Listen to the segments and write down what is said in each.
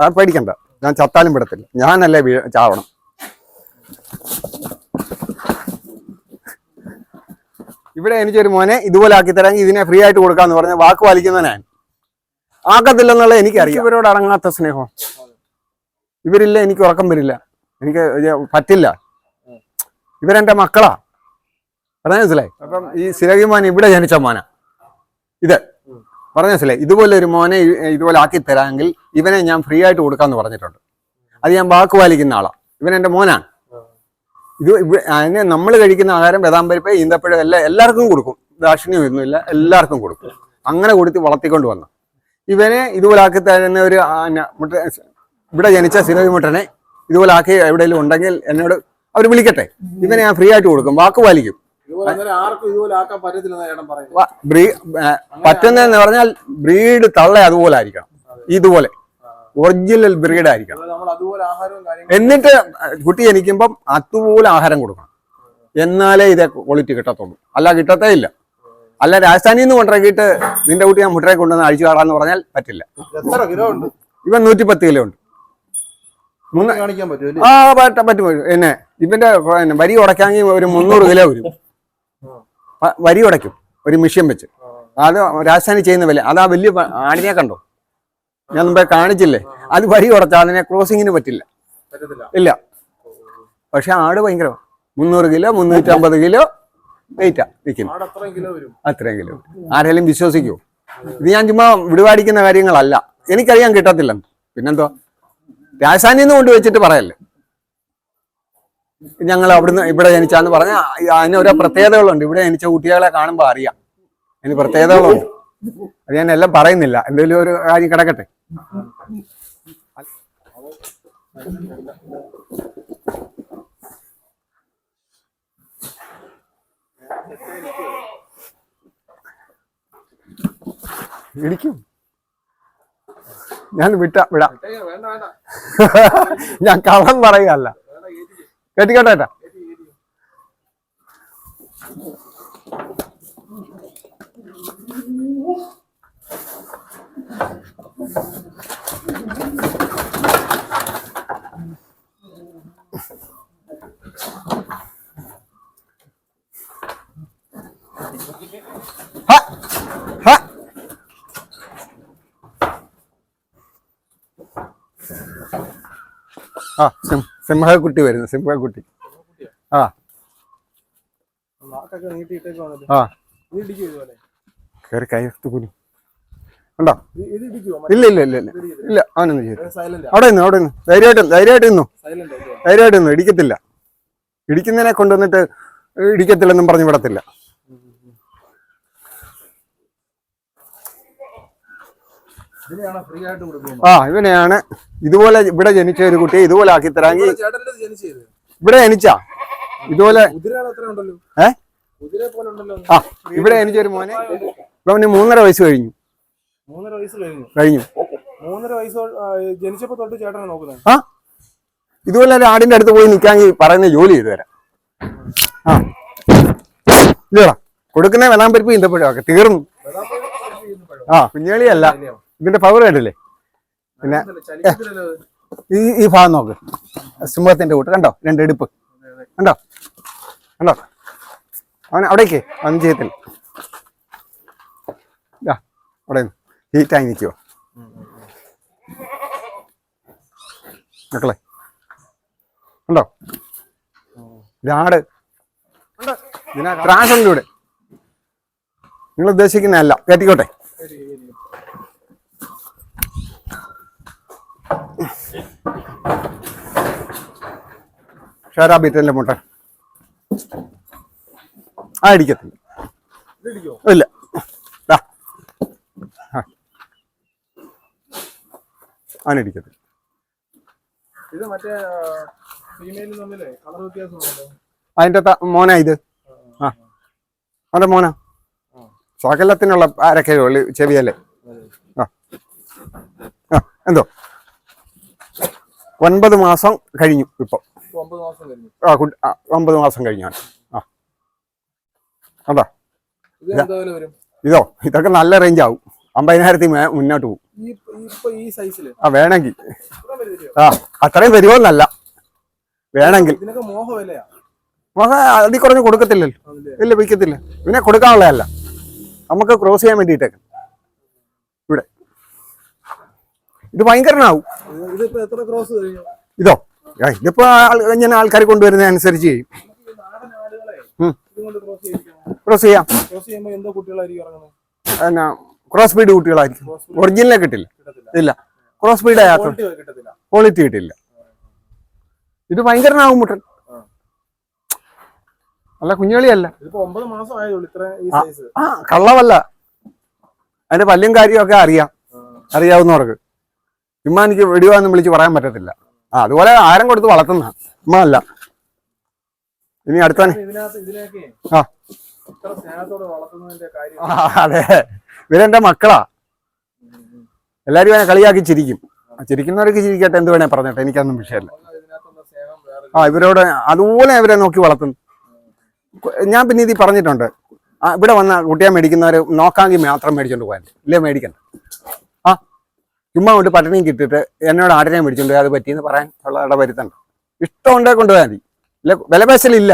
ആ പേടിക്കണ്ട. ഞാൻ ചത്താലും വിടത്തില്ല. ഞാനല്ലേ വീ ചാവണം. ഇവിടെ എനിക്കൊരു മോനെ ഇതുപോലെ ആക്കി തരാൻ ഇതിനെ ഫ്രീ ആയിട്ട് കൊടുക്കാന്ന് പറഞ്ഞ വാക്ക് പാലിക്കുന്ന ഞാൻ. ആക്കത്തില്ലെന്നുള്ള എനിക്കറിയാം. ഇവരോട് അടങ്ങാത്ത സ്നേഹം. ഇവരില്ല എനിക്ക് ഉറക്കം വരില്ല. എനിക്ക് പറ്റില്ല. ഇവരെന്റെ മക്കളാ. പറഞ്ഞ മനസ്സിലായി? അപ്പം ഈ സിരകിമാൻ ഇവിടെ ജനിച്ച മോന. ഇത്. പറഞ്ഞ മനസ്സിലായി? ഇതുപോലെ ഒരു മോനെ ഇതുപോലെ ആക്കി തരാമെങ്കിൽ ഇവനെ ഞാൻ ഫ്രീ ആയിട്ട് കൊടുക്കാന്ന് പറഞ്ഞിട്ടുണ്ട്. അത് ഞാൻ വാക്ക് പാലിക്കുന്ന ആളാണ് ഇവൻ എന്റെ മോനാണ്. ഇത് അതിനെ നമ്മൾ കഴിക്കുന്ന ആഹാരം വെതാമ്പരിപ്പ് ഈന്തപ്പഴം എല്ലാം എല്ലാവർക്കും കൊടുക്കും. ദാക്ഷിണ്യം ഒന്നുമില്ല എല്ലാവർക്കും കൊടുക്കും. അങ്ങനെ കൊടുത്ത് വളർത്തിക്കൊണ്ട് വന്നു. ഇവനെ ഇതുപോലെ ആക്കി തരുന്ന ഒരു മുട്ട ഇവിടെ ജനിച്ച സിനോജി മുട്ടനെ ഇതുപോലെ ആക്കി എവിടെയെങ്കിലും ഉണ്ടെങ്കിൽ എന്നോട് അവർ വിളിക്കട്ടെ. ഇവനെ ഞാൻ ഫ്രീ ആയിട്ട് കൊടുക്കും വാക്ക് പാലിക്കും. പറ്റുന്നതെന്ന് പറഞ്ഞാൽ ബ്രീഡ് തള്ള അതുപോലെ ആയിരിക്കണം. ഇതുപോലെ. ഒറിജിനൽ ബ്രീഡ് ആയിരിക്കണം എന്നിട്ട് കുട്ടി ജനിക്കുമ്പം അതുപോലെ ആഹാരം കൊടുക്കണം. എന്നാലേ ഇതേ ക്വാളിറ്റി കിട്ടത്തുള്ളൂ. അല്ല കിട്ടത്തേ ഇല്ല. അല്ല രാജസ്ഥാനിൽ നിന്ന് കൊണ്ടിറക്കിയിട്ട് നിന്റെ കുട്ടി ഞാൻ മുട്ടയെ കൊണ്ടുവന്ന് അഴിച്ചു കാടാന്ന് പറഞ്ഞാൽ പറ്റില്ല. എത്ര കിലോ ഉണ്ട്? ഇവൻ നൂറ്റിപ്പത്ത് കിലോ ഉണ്ട്. ആ പറ്റും പറ്റും. എന്നെ ഇവന്റെ വരി ഉടക്കാങ്ങി ഒരു മുന്നൂറ് കിലോ വരും. വരി ഉടയ്ക്കും. ഒരു മിഷ്യൻ വെച്ച്. അത് രാജസ്ഥാനി ചെയ്യുന്ന വില അതാ വലിയ പ- ആടിനെ കണ്ടോ? ഞാൻ മുമ്പേ കാണിച്ചില്ലേ? അത് വരി ഉടച്ചാൽ അതിനെ ക്രോസിങ്ങിന് പറ്റില്ല. ഇല്ല. പക്ഷെ ആട് ഭയങ്കര മുന്നൂറ് കിലോ മുന്നൂറ്റി അമ്പത് കിലോ വെയിറ്റാ വിൽക്കുന്നു അത്രയും കിലോ ആരെങ്കിലും വിശ്വസിക്കൂ. ഇത് ഞാൻ ചുമ്മാ വിടുവാടിക്കുന്ന കാര്യങ്ങളല്ല. എനിക്കറിയാൻ കിട്ടത്തില്ല പിന്നെന്തോ? രാജസ്ഥാനിന്ന് നിന്ന് കൊണ്ടുവച്ചിട്ട് പറയല്ലേ? ഞങ്ങൾ അവിടുന്ന് ഇവിടെ ജനിച്ചാന്ന് പറഞ്ഞ അതിന് ഓരോ പ്രത്യേകതകളുണ്ട്. ഇവിടെ ജനിച്ച കുട്ടികളെ കാണുമ്പോൾ അറിയാം. അതിന് പ്രത്യേകതകളുണ്ട്. അത് ഞാൻ എല്ലാം പറയുന്നില്ല. എന്തെങ്കിലും ഒരു കാര്യം കിടക്കട്ടെ? ഇടിക്കും. ഞാൻ വിട്ട വിടാം. ഞാൻ കള്ളം പറയുകയല്ല. കേട്ടിക്കോട്ടെ ഏട്ടാ ഹ! ഹ! ആ സിംഹക്കുട്ടി വരുന്നു സിംഹക്കുട്ടി ആ. കയറി കയർത്ത് കുനി ഉണ്ടോ ഇല്ല ഇല്ല ഇല്ല ഇല്ല. ഇല്ല അവനൊന്നും ചെയ്തു അവിടെ നിന്നു അവിടെ നിന്ന് ധൈര്യമായിട്ട് ധൈര്യമായിട്ട് നിന്നു ധൈര്യമായിട്ട് നിന്നു ഇടിക്കത്തില്ല. ഇടിക്കുന്നതിനെ കൊണ്ടുവന്നിട്ട് ഇടിക്കത്തില്ലെന്നും പറഞ്ഞു വിടത്തില്ല ഇതിനെയാണ് ഫ്രീ ആയിട്ട് കൊടുക്കുന്നത് ആ ഇവനെയാണ്. ഇതുപോലെ ഇവിടെ ജനിച്ച ഒരു കുട്ടിയെ ഇതുപോലെ ആക്കി തരാമെങ്കിൽ ഇവിടെ ജനിച്ചാ? ഇതുപോലെ ഏ? ആ ഇവിടെ ജനിച്ചൊരു മോനെ. ഇവന് മൂന്നര വയസ്സ് കഴിഞ്ഞു. മൂന്നര വയസ്സ് കഴിഞ്ഞു. കഴിഞ്ഞു. മൂന്നര വയസ്സ് ജനിച്ചപ്പോ തൊട്ട് ചേട്ടനെ നോക്കുന്നത്. ആ? ഇതുപോലെ ഒരു ആടിന്റെ അടുത്ത് പോയി നിൽക്കാമെങ്കിൽ പറയുന്ന ജോലി ചെയ്തു തരാം. ആ. ഇല്ലടാ കൊടുക്കുന്ന പരിപ്പ് ഈന്തപ്പഴമൊക്കെ തീർന്നു. ആ കുഞ്ഞേളിയല്ല ഇതിന്റെ പവർ കണ്ടില്ലേ? പിന്നെ. ഈ ഈ ഭാഗം നോക്ക്. സിംഹത്തിന്റെ കൂട്ട്. കണ്ടോ? രണ്ട് എടുപ്പ് കണ്ടോ? കണ്ടോ? അവൻ അവിടേക്ക് അഞ്ചയത്തിൽ ചെയ്യത്തില്ല അവിടെ ഹീറ്റായി നിൽക്കുവോ മക്കളെ. ഉണ്ടോ ഇതാട് ഇതിനാ ട്രാൻസിലൂടെ നിങ്ങൾ ഉദ്ദേശിക്കുന്നതല്ല. കേട്ടിക്കോട്ടെ? ഷാരാ ബീറ്റല്ലേ മുട്ട? ആ ഇടിക്കത്തില്ല. ഇല്ല. അവനിടിക്കത്തില്ല ഇത് മറ്റേ ഫീമെയിൽ തമ്മിലേ കളർ വ്യത്യാസം അതിന്റെ മോനാ ഇത്. ആ അവന്റെ മോനാ. സകലത്തിനുള്ള ആരൊക്കെ ഉള്ളു ചെവിയല്ലേ ആ. ആ എന്തോ? ഒൻപത് മാസം കഴിഞ്ഞു ഇപ്പൊ. ആ കുട്ടി ഒമ്പത് മാസം കഴിഞ്ഞാണ് ആ. അതാ. ഇത് ഇതൊക്കെ നല്ല റേഞ്ച് ആവും. അമ്പതിനായിരത്തി മുന്നോട്ട് പോകും ആ വേണമെങ്കിൽ. ആ അത്രയും വരുമോന്നല്ല വേണമെങ്കിൽ. മോഹ അതിൽ കുറഞ്ഞ് കൊടുക്കത്തില്ലല്ലോ. ഇല്ല വിൽക്കത്തില്ല. പിന്നെ കൊടുക്കാനുള്ളതല്ല. നമുക്ക് ക്രോസ് ചെയ്യാൻ വേണ്ടിയിട്ടൊക്കെ ഇവിടെ ഇത് ഭയങ്കരനാവും. ഇത് ഇതിപ്പോ ഞാൻ ആൾക്കാർ കൊണ്ടുവരുന്ന അനുസരിച്ച് ചെയ്യും. ക്രോസ് ചെയ്യാം. എന്നാ ക്രോസ് ബീഡ് കുട്ടികളായിരിക്കും. ഒറിജിനലെ കിട്ടില്ല. ഇല്ല. ക്രോസ് സ്പീഡ് ആയാത്ത ക്വാളിറ്റി കിട്ടില്ല. ഇത് ഭയങ്കരനാവും മുട്ടൻ. അല്ല കുഞ്ഞുകളിയല്ല. ആ കള്ളവല്ല. അതിന്റെ പല്ലും കാര്യമൊക്കെ അറിയാം. അറിയാവുന്നവർക്ക്. ചുമ്മാ എനിക്ക് വെടിവാന്ന് വിളിച്ച് പറയാൻ പറ്റത്തില്ല. ആ അതുപോലെ ആരം കൊടുത്ത് വളർത്തുന്ന ഉമ്മ അല്ല ഇനി അടുത്ത ആ. അതെ. ഇവരെന്റെ മക്കളാ. എല്ലാരും എന്നെ കളിയാക്കി ചിരിക്കും. ചിരിക്കുന്നവരൊക്കെ ചിരിക്കട്ടെ എന്ത് വേണേ പറഞ്ഞിട്ട്. എനിക്കൊന്നും വിഷയമല്ല. ആ ഇവരോട് അതുപോലെ ഇവരെ നോക്കി വളർത്തുന്നു. ഞാൻ പിന്നെ ഇത് പറഞ്ഞിട്ടുണ്ട്. ഇവിടെ വന്ന കുട്ടിയെ മേടിക്കുന്നവർ നോക്കാമെങ്കിൽ മാത്രം മേടിച്ചോണ്ട് പോകാൻ. ഇല്ലേ മേടിക്കണ്ട. ചുമ്മാ കൊണ്ട് പട്ടണിയും കിട്ടിയിട്ട് എന്നോട് ആടിനെ മേടിച്ചോണ്ട് അത് പറ്റിയെന്ന് പറയാൻ ഉള്ള ഇട വരുത്തണ്ട ഇഷ്ടമുണ്ടേ കൊണ്ടുപോയാൽ മതി. ഇല്ല വിലപേശലില്ല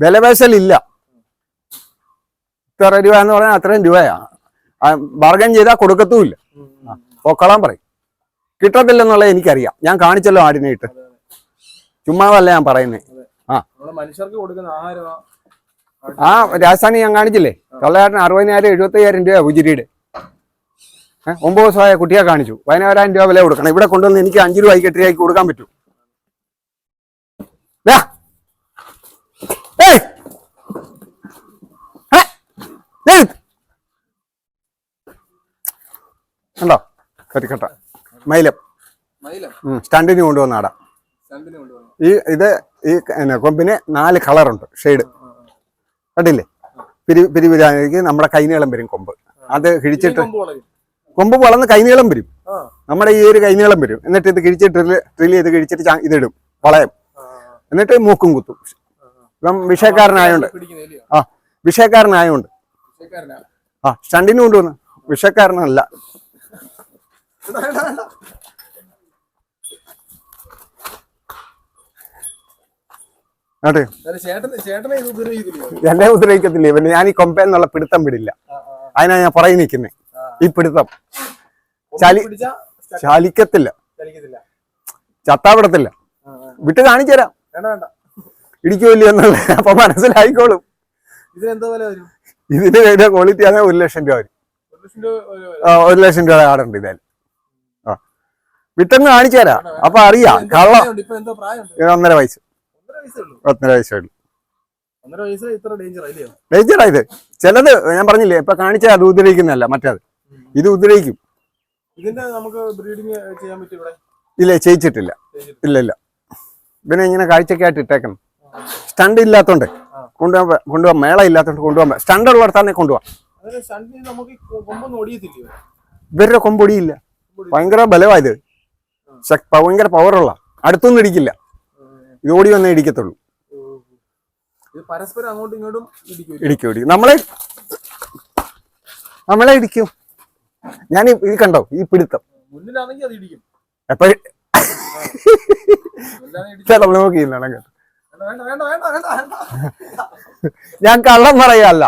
വിലപേശലില്ല ഇത്ര രൂപ എന്ന് പറഞ്ഞാൽ അത്രയും രൂപയാ. ബാർഗൻ ചെയ്താൽ കൊടുക്കത്തുമില്ല. പൊക്കളാൻ പറയും. കിട്ടത്തില്ലെന്നുള്ളത് എനിക്കറിയാം. ഞാൻ കാണിച്ചല്ലോ ആടിനെ ഇട്ട്. ചുമ്മാതല്ല ഞാൻ പറയുന്നത് ആ. മനുഷ്യർക്ക് കൊടുക്കുന്ന ആഹാരമാ. ആ രാജസ്ഥാനി ഞാൻ കാണിച്ചില്ലേ? തൊള്ളായിരത്തിന് അറുപതിനായിരം എഴുപത്തയ്യായിരം രൂപ ഉജിരിയുടെ. ഏഹ് ഒമ്പത് ദിവസമായ കുട്ടിയെ കാണിച്ചു. പതിനായിരം രൂപ വില കൊടുക്കണം. ഇവിടെ കൊണ്ടുവന്ന് എനിക്ക് അഞ്ച് രൂപയ്ക്ക് എട്ട് രൂപയ്ക്ക് കൊടുക്കാൻ പറ്റൂ. ണ്ടോ കരിക്കട്ട മൈലം. സ്റ്റാൻഡിന് കൊണ്ടുവന്നാടാ രണ്ടിനെ ഈ ഇത് ഈ കൊമ്പിന് നാല് കളറുണ്ട്. ഷെയ്ഡ്. കണ്ടില്ലേ? പിരി പിരിവിരാനിക്ക് നമ്മുടെ കൈനീളം വരും കൊമ്പ്. അത് കിഴിച്ചിട്ട് കൊമ്പ് വളർന്ന് കൈനീളം വരും. നമ്മുടെ ഈ ഒരു കൈനീളം വരും. എന്നിട്ട് ഇത് കിഴിച്ചിട്ട് ഡ്രില്ല് ഡ്രില്ല് ചെയ്ത് കിഴിച്ചിട്ട് ഇതിടും. വളയം. എന്നിട്ട് മൂക്കും കുത്തും. ഇപ്പം വിഷയക്കാരനായോണ്ട് ആ വിഷയക്കാരനായോണ്ട് ആ സ്റ്റണ്ടിന് കൊണ്ടുവന്ന് വിഷയക്കാരനല്ല എന്നെ ഉപദ്രവിക്കത്തില്ലേ? പിന്നെ ഞാൻ ഈ കൊമ്പെന്നുള്ള പിടുത്തം വിടില്ല. അതിനാ ഞാൻ പുറകെ നിൽക്കുന്നേ. ഈ പിടുത്തം ചലി- ചലിക്കത്തില്ല. ചത്താവിടത്തില്ല. വിട്ട് കാണിച്ചുതരാം ഇടിക്കുമല്ലോ എന്നുള്ളത് അപ്പൊ മനസ്സിലായിക്കോളും. ഇതിന് വേണ്ട ക്വാളിറ്റി ആണെങ്കിൽ ഒരു ലക്ഷം രൂപ വരും. ഒരു ലക്ഷം രൂപ ആടുണ്ട് ഇതായാലും. ആ. വിട്ടെന്ന് കാണിച്ചു തരാം. അപ്പൊ അറിയാം. കള്ളം. ഒന്നര വയസ്സ്. ഒന്നര വയസ്സേ ഉള്ളൂ. ഡേഞ്ചറാ ഇത്. ചിലത് ഞാൻ പറഞ്ഞില്ലേ ഇപ്പൊ കാണിച്ചാൽ അത് ഉദ്രവിക്കുന്നതല്ല മറ്റേത്. ഇത് ഉദ്രയിക്കും ഇതിന്റെ നമുക്ക് ബ്രീഡിങ് ചെയ്യാൻ പറ്റും ഇവിടെ? ഇല്ല ചെയ്യിച്ചിട്ടില്ല. ഇല്ല ഇല്ല. പിന്നെ ഇങ്ങനെ കാഴ്ചക്കായിട്ട് ഇട്ടേക്കണം. സ്റ്റണ്ട് ഇല്ലാത്തോണ്ട് കൊണ്ടുപോകാൻ കൊണ്ടുപോകാൻ മേള ഇല്ലാത്തോണ്ട് കൊണ്ടുപോകാൻ സ്റ്റണ്ട് ഉള്ളിടത്താന്നെ കൊണ്ടുപോകാം. ഇവരുടെ കൊമ്പൊടിയില്ല. ഭയങ്കര ബലമായത് ഭയങ്കര പവറുള്ള അടുത്തൊന്നും ഇടിക്കില്ല. ഇത് ഓടി വന്നേ ഇടിക്കത്തുള്ളൂ. പരസ്പരം അങ്ങോട്ടും ഇങ്ങോട്ടും ഇടിക്കും ഇടിക്കും. നമ്മളെ നമ്മളെ ഇടിക്കും. ഞാൻ ഈ- ഇത് കണ്ടോ? ഈ പിടുത്തം. എപ്പോഴും? നോക്കിയില്ലാണ് ഞാൻ കള്ളം പറയല്ല.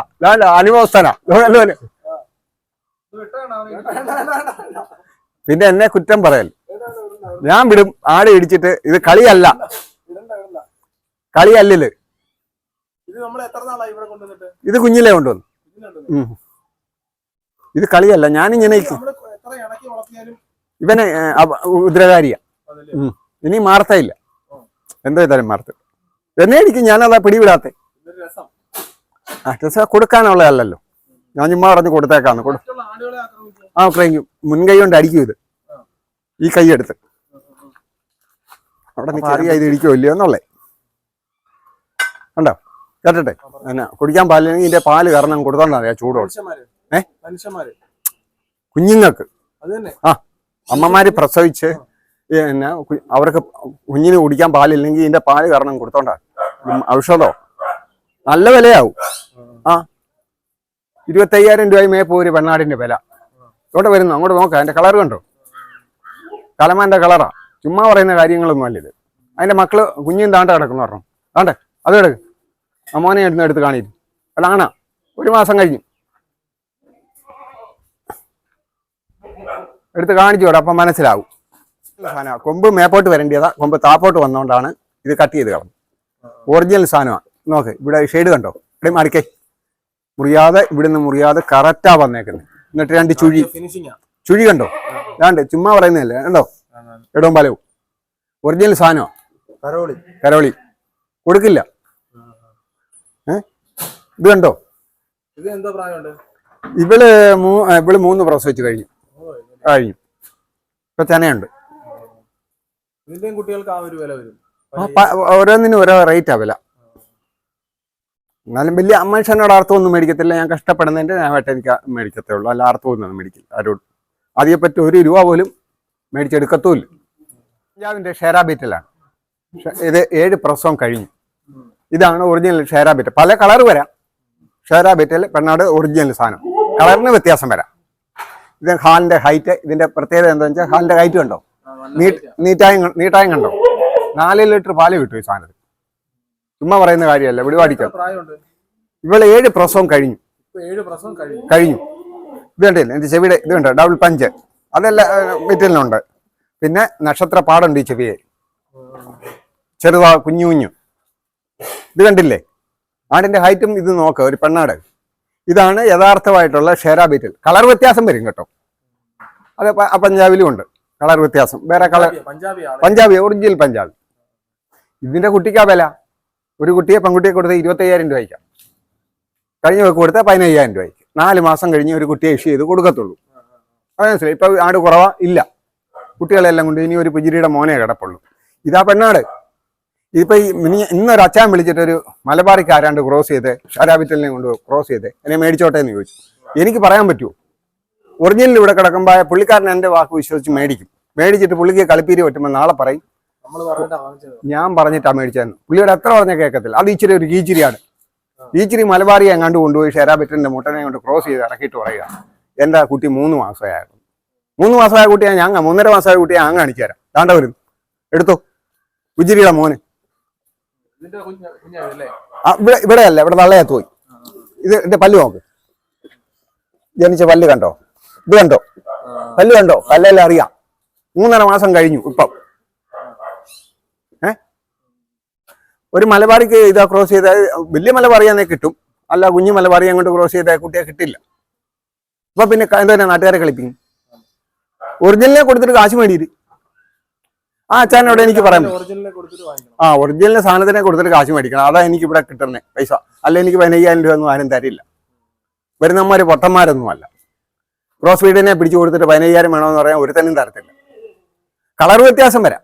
അനുഭവസ്ഥന. പിന്നെ എന്നെ കുറ്റം പറയൽ. ഞാൻ വിടും. ആട് ഇടിച്ചിട്ട് ഇത് കളിയല്ല. കളിയല്ലിൽ. ഇത് കുഞ്ഞിലേ കൊണ്ടുവന്നു. ഇത് കളിയല്ല ഞാനിങ്ങനെ ഇവനെ ഉദ്രകാരിയ. ഇനി മാർത്തയില്ല. എന്താ ചെയ്താലും മാർത്ത എന്നെ ഇടിക്കും ഞാനതാ പിടിവിടാത്തെ. രസം. ആ ഡ്രസ്സ് കൊടുക്കാനുള്ളതല്ലല്ലോ. ഞാൻ ചുമ്മാ പറഞ്ഞ് കൊടുത്തേക്കാന്ന്. കൊടു ആ ക്രൈക്കും മുൻകൈ കൊണ്ട് അടിക്കും ഇത്. ഈ കൈ എടുത്ത്. അവിടെ നീ അറിയാം ഇത് ഇടിക്കോ ഇല്ലയോ എന്നുള്ളേ. കണ്ടോ? കേട്ടെ എന്നാ കുടിക്കാൻ പാലില്ലെങ്കിൽ ഇതിന്റെ പാൽ കാരണം കൊടുത്തോണ്ടാ അറിയാം ചൂടോട്. ഏ? മനുഷ്യന്മാര്. കുഞ്ഞുങ്ങൾക്ക്. ആ അമ്മമാര് പ്രസവിച്ച് പിന്നെ അവർക്ക് കുഞ്ഞിന് കുടിക്കാൻ പാലില്ലെങ്കിൽ ഇതിന്റെ പാൽ കാരണം കൊടുത്തോണ്ടാ. ഉം, ഔഷധോ? നല്ല വിലയാവും. ആ ഇരുപത്തയ്യായിരം രൂപ മേപ്പോ ഒരു പെണ്ണാടിന്റെ വില. ഇവിടെ വരുന്നു അങ്ങോട്ട് നോക്കാം അതിന്റെ കളർ കണ്ടോ? കലമാന്റെ കളറാ. ചുമ്മാ പറയുന്ന കാര്യങ്ങളൊന്നും അല്ല ഇത്. അതിന്റെ മക്കൾ കുഞ്ഞും താണ്ട കിടക്കുന്നു പറഞ്ഞു. താണ്ടേ അത് കിടക്ക് അമ്മോനെ മോനെ എടുത്ത് എടുത്ത് കാണിയിട്ട് അതാണ് ഒരു മാസം കഴിഞ്ഞു. എടുത്ത് കാണിച്ചു വിടാം അപ്പം മനസ്സിലാവും. സാധനം കൊമ്പ് മേപ്പോട്ട് വരേണ്ടതാ കൊമ്പ് താപ്പോട്ട് വന്നുകൊണ്ടാണ് ഇത് കട്ട് ചെയ്ത് കളഞ്ഞു ഒറിജിനൽ സാധനമാണ് നോക്ക് ഇവിടെ ഷെയ്ഡ് കണ്ടോ? ഇവിടെ മടിക്കേ മുറിയാതെ ഇവിടുന്ന് മുറിയാതെ കറക്റ്റാ വന്നേക്കുന്നത് എന്നിട്ട് രണ്ട് ചുഴി. ചുഴി കണ്ടോ? രണ്ട് ചുമ്മാ പറയുന്നതല്ലേ കണ്ടോ? എടോ പലവും ഒറിജിനൽ സാധനമാണ് കരോളി. കരോളി. കൊടുക്കില്ല. ഇത് കണ്ടോ? ഇത് എന്താ പ്രായമുണ്ട്? ഇവൾ മൂ ഇവൾ മൂന്ന് പ്രസവിച്ച് കഴിഞ്ഞു. കഴിഞ്ഞു ഇപ്പൊ ചെനയുണ്ട് ഇതിന്റെയും കുട്ടികൾക്ക് ആ ഒരു വില വരും. ഓരോന്നിനും ഓരോ റേറ്റാ വില. എന്നാലും വലിയ മനുഷ്യനോട് അർത്ഥമൊന്നും മേടിക്കത്തില്ല. ഞാൻ കഷ്ടപ്പെടുന്നതിന്റെ ഞാൻ വേട്ട എനിക്ക് മേടിക്കത്തേ ഉള്ളൂ. അല്ല അർത്ഥമൊന്നും മേടിക്കില്ല. ആരോട് അതിനെപ്പറ്റി ഒരു രൂപ പോലും മേടിച്ചെടുക്കത്തൂല്ല പഞ്ചാബിന്റെ ഷേരാബീറ്റലാണ് ബീറ്റിലാണ് ഇത് ഏഴ് പ്രസവം കഴിഞ്ഞു. ഇതാണ് ഒറിജിനൽ ഷെയറാബിറ്റ് പല കളർ വരാം. ഷേരാബീറ്റൽ പെണ്ണാട് ഒറിജിനൽ സാധനം. കളറിന് വ്യത്യാസം വരാം. ഇത് ഹാളിന്റെ ഹൈറ്റ് ഇതിന്റെ പ്രത്യേകത എന്താ വെച്ചാൽ ഹാളിന്റെ ഹൈറ്റ് കണ്ടോ? നീറ്റായും നീട്ടായും കണ്ടോ? നാല് ലിറ്റർ പാൽ കിട്ടും ഈ സാധനത്തിൽ ചുമ്മാ പറയുന്ന കാര്യമല്ല ഇവിടെ അടിക്കാം ഇവിടെ ഏഴ് പ്രസവം കഴിഞ്ഞു. ഇപ്പൊ ഏഴ് പ്രസവം കഴിഞ്ഞു. കഴിഞ്ഞു. ഇത് കണ്ടില്ല? എന്റെ ചെവിയുടെ ഇത് കണ്ടോ? ഡബിൾ പഞ്ച് അതെല്ലാം മെറ്റീരിയലുണ്ട് പിന്നെ നക്ഷത്ര പാടുണ്ട് ഈ ചെവിയെ ചെറുതാ കുഞ്ഞു കുഞ്ഞു. ഇത് കണ്ടില്ലേ? ആടിന്റെ ഹൈറ്റും ഇത് നോക്കുക ഒരു പെണ്ണാട്. ഇതാണ് യഥാർത്ഥമായിട്ടുള്ള ഷേരാ ബീറ്റിൽ. കളർ വ്യത്യാസം വരും കേട്ടോ. അത് പഞ്ചാബിലും ഉണ്ട്. കളർ വ്യത്യാസം. വേറെ കളർ പഞ്ചാബി ഒറിജിനൽ പഞ്ചാബി. ഇതിന്റെ കുട്ടിക്കാ വില. ഒരു കുട്ടിയെ പെൺകുട്ടിയെ കൊടുത്ത ഇരുപത്തയ്യായിരം രൂപയ്ക്കാണ് കഴിഞ്ഞ വെക്ക് കൊടുത്താൽ പതിനയ്യായിരം രൂപയ്ക്ക്. നാല് മാസം കഴിഞ്ഞ് ഒരു കുട്ടിയെ ഇഷ്യൂ ചെയ്ത് കൊടുക്കത്തുള്ളൂ. അത് മനസ്സിലായി. ഇപ്പൊ ആട് കുറവാ ഇല്ല. കുട്ടികളെല്ലാം കൊണ്ട് ഇനി ഒരു പുജിരിയുടെ മോനെ കിടപ്പുള്ളൂ. ഇതാ പെണ്ണാട്. ഇതിപ്പോ ഈ മിനി- ഇന്നൊരു അച്ഛൻ വിളിച്ചിട്ട് ഒരു മലബാറിക്ക് ആരാണ്ട് ക്രോസ് ചെയ്ത് ഷാരാബിറ്റലിനെ കൊണ്ട് ക്രോസ് ചെയ്ത് എന്നെ മേടിച്ചോട്ടെ എന്ന് ചോദിച്ചു. എനിക്ക് പറയാൻ പറ്റുമോ ഒറിജിനൽ ഇവിടെ കിടക്കുമ്പോൾ പുള്ളിക്കാരൻ എന്റെ വാക്ക് വിശ്വസിച്ച് മേടിക്കും. മേടിച്ചിട്ട് പുള്ളിക്ക് കളിപ്പീരി പറ്റുമ്പോൾ നാളെ പറയും. ഞാൻ പറഞ്ഞിട്ടാ മേടിച്ചതെന്ന്. പുള്ളിയുടെ എത്ര പറഞ്ഞാൽ കേൾക്കത്തില്ല അത് ഇച്ചിരി ഒരു കീച്ചിരിയാണ്. കീച്ചിരി മലബാറിയെ എങ്ങാണ്ട് കൊണ്ടുപോയി ഷെരാബെറ്റിന്റെ മുട്ടനെ കൊണ്ട് ക്രോസ് ചെയ്ത് ഇറക്കിയിട്ട് പറയുക. എന്റെ കുട്ടി മൂന്ന് മാസമായിരുന്നു മൂന്ന് മാസമായ കുട്ടിയാണ് ഞാൻ മൂന്നര മാസമായ കുട്ടിയെ ഞാൻ കാണിച്ചു തരാം താണ്ട എടുത്തു. എടുത്തോ ഉജിരിയുടെ മോന് ഇതിന്റെ കുഞ്ഞ കുഞ്ഞല്ലേ ആ, ഇവിടെ ഇവിടെ അല്ല ഇവിടെ തള്ളയാത്ത് പോയി. ഇത് എന്റെ പല്ല് നോക്ക്. ജനിച്ച പല്ല് കണ്ടോ? ഇത് കണ്ടോ? പല്ല് കണ്ടോ? പല്ലെല്ലാം അറിയാം. മൂന്നര മാസം കഴിഞ്ഞു ഇപ്പം. ഏ? ഒരു മലബാറിക്ക് ഇതാ ക്രോസ് ചെയ്ത വലിയ മലബാറിയാന്നേ കിട്ടും. അല്ല കുഞ്ഞു മലബാറി അങ്ങോട്ട് ക്രോസ് ചെയ്ത കുട്ടിയെ കിട്ടില്ല. അപ്പൊ പിന്നെ എന്താ നാട്ടുകാരെ കളിപ്പിക്കും. ഒറിജിനലിനെ കൊടുത്തിട്ട് കാശ് മേടിയിട്ട് ആ അച്ഛനോട് എനിക്ക് പറയാം ആ ഒറിജിനൽ സാധനത്തിനെ കൊടുത്തിട്ട് കാശ് മേടിക്കണം. അതാ എനിക്ക് ഇവിടെ കിട്ടുന്നത് പൈസ. അല്ല എനിക്ക് പതിനയ്യായിരം രൂപ ഒന്നും ആരും തരില്ല. വരുന്നമാര് പൊട്ടന്മാരൊന്നും അല്ല. ക്രോസ് ഫീഡിനെ പിടിച്ചു കൊടുത്തിട്ട് പതിനയ്യായിരം വേണമെന്ന് പറയാൻ ഒരുത്തനും തരത്തില്ല. കളർ വ്യത്യാസം വരാം.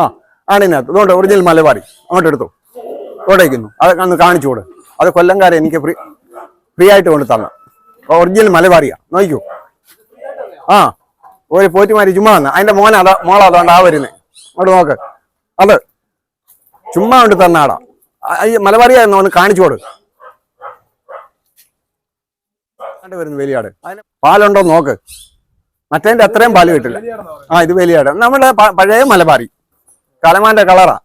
ആ ആണിനകത്ത്. അതുകൊണ്ട് ഒറിജിനൽ മലബാറി. അങ്ങോട്ട് എടുത്തു. ഓടയ്ക്കുന്നു അത് ഒന്ന് കാണിച്ചു കൊടു. അത് കൊല്ലംകാരെ എനിക്ക് ഫ്രീ ഫ്രീ ആയിട്ട് കൊണ്ട് തന്ന. ഒറിജിനൽ മലബാറിയാ. നോക്കൂ ആ ഒരു പോറ്റുമാരി ചുമ്മാ വന്ന. അതിന്റെ മോൻ അതാ മോള അതുകൊണ്ട് ആ വരുന്നേ. അങ്ങോട്ട് നോക്ക്. അത് ചുമ്മാ കൊണ്ട് തന്നാടാ. ഈ മലബാറിയായിരുന്നു ഒന്ന് കാണിച്ചു വരുന്നു വലിയാട്? പാലുണ്ടോ നോക്ക്. മറ്റേന്റെ അത്രയും പാൽ കിട്ടില്ല. ആ ഇത് വലിയാട്. നമ്മുടെ പഴയ മലബാറി. കലമാന്റെ കളറാ.